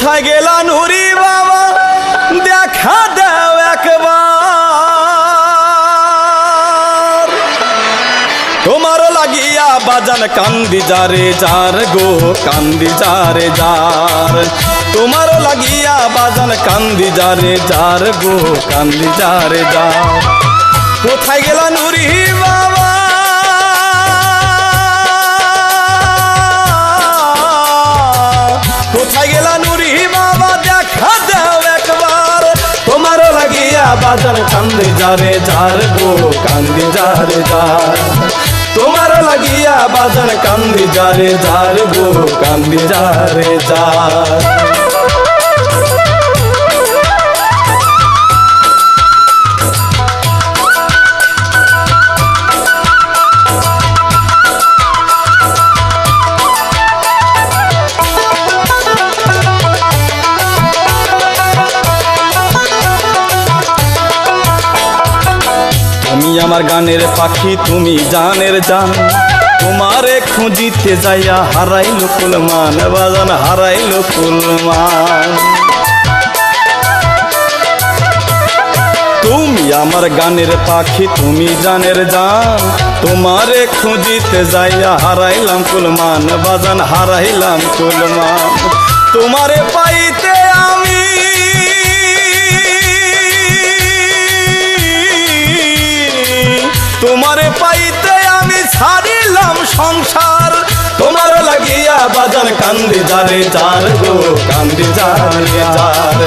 কোথায় গেলা নুরি বাবা? দেখা দাও একবার। তোমারও লাগিয়া বাজান কান্দি যারে যার গো, কান্দি যারে যার। তোমারও লাগিয়া বাজান কান্দি যারে যার গো, কান্দি যারে যার। কোথায় গেলা নুরি বাবা? লাগিয়া বাজার কান্দি যারে, যার গো কান্দি যারে, যার। তোমারও লাগিয়া বাজার কান্দি যারে, যার গো কান্দি যারে, যার। আমার গানের পাখি, তুমি জানের জান। তোমারে খুঁজিতে যাইয়া হারাই হারাইল কুলমান, বাজান হারাইল কুলমান। তুমি আমার গানের পাখি, তুমি জানের জান। তোমারে খুঁজিতে যাইয়া হারাইলাম কুলমান, বাজান হারাইলাম কুলমান। তোমারে পাইতে যারে যার গো, কান্দি যারে যার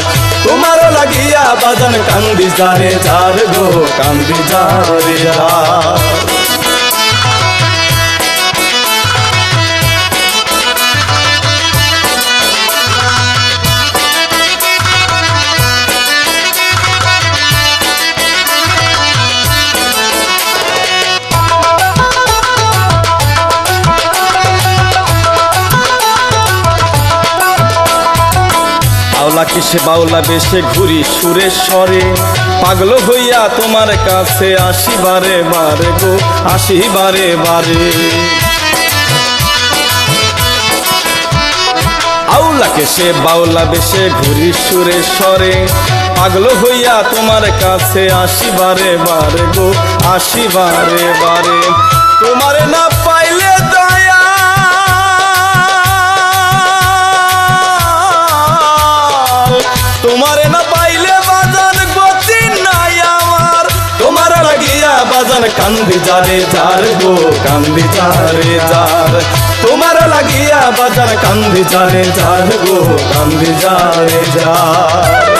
তোমার লাগিয়া বাদন কান্দি যারে যার গো, কান্দি যারে যার আওলা কিসে বাউলা বেশে ঘুরি সুরেশ্বরে পাগল হইয়া তোমার কাছে আসি বারে বারে গো আসি বারে। বারে আউলা কেসে বাউলা বেশে ঘুরি সুরে সরে পাগল হইয়া তোমার কাছে আসি বারে বারে গো আসি বারে বারে। তোমারে না বাজান কান্দি যারে যার গো কান্দি যারে যার তোমার লাগিয়া বাজান কান্দি যারে যার গো কান্দি যারে যার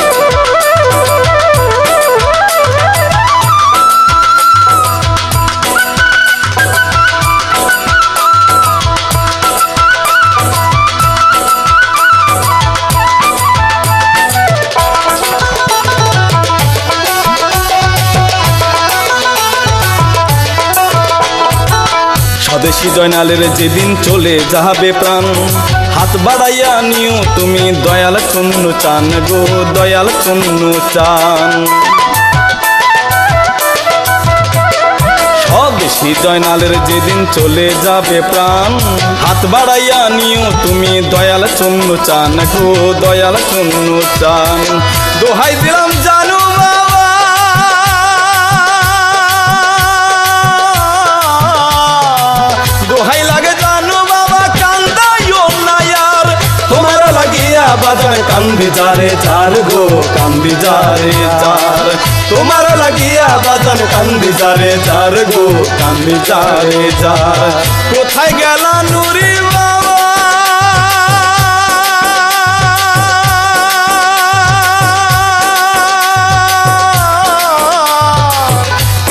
স্বদেশী জয়নালের যেদিন চলে যাবে প্রাণ। হাত বাড়াইয়া নিও তুমি দয়াল চন্ন চান গো, দয়াল চন্ন চান। স্বদেশী জয়নালের যেদিন চলে যাবে প্রাণ। হাত বাড়াইয়া নিও তুমি দয়াল চন্ন চান গো, দয়াল চন্ন চান। দোহাই দিলাম জানো কান্দি যার গো, কান্দি যারে যার। তোমার লাগিয়া বাজার কান্দি যারে যার গো, কান্দি যারে যার। কোথায় গেলা নুরি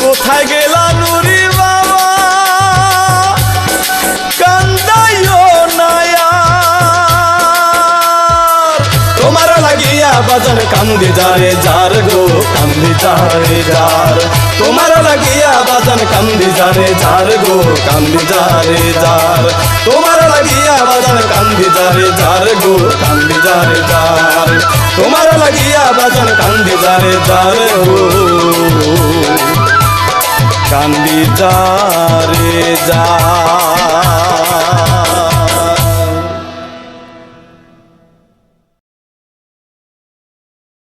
কোথায় বাজার কান্দি যারে যার গো, কান্দি যারে যার। তোমার লাগিয়া বাজার কান্দি যারে যার গো, কান্দি যারে যার। তোমার লাগিয়া বাজার কান্দি যারে যার গো, কান্দি যারে যার। তোমার লাগিয়া বাজার কান্দি যারে যার গো। কান্দি যারে যা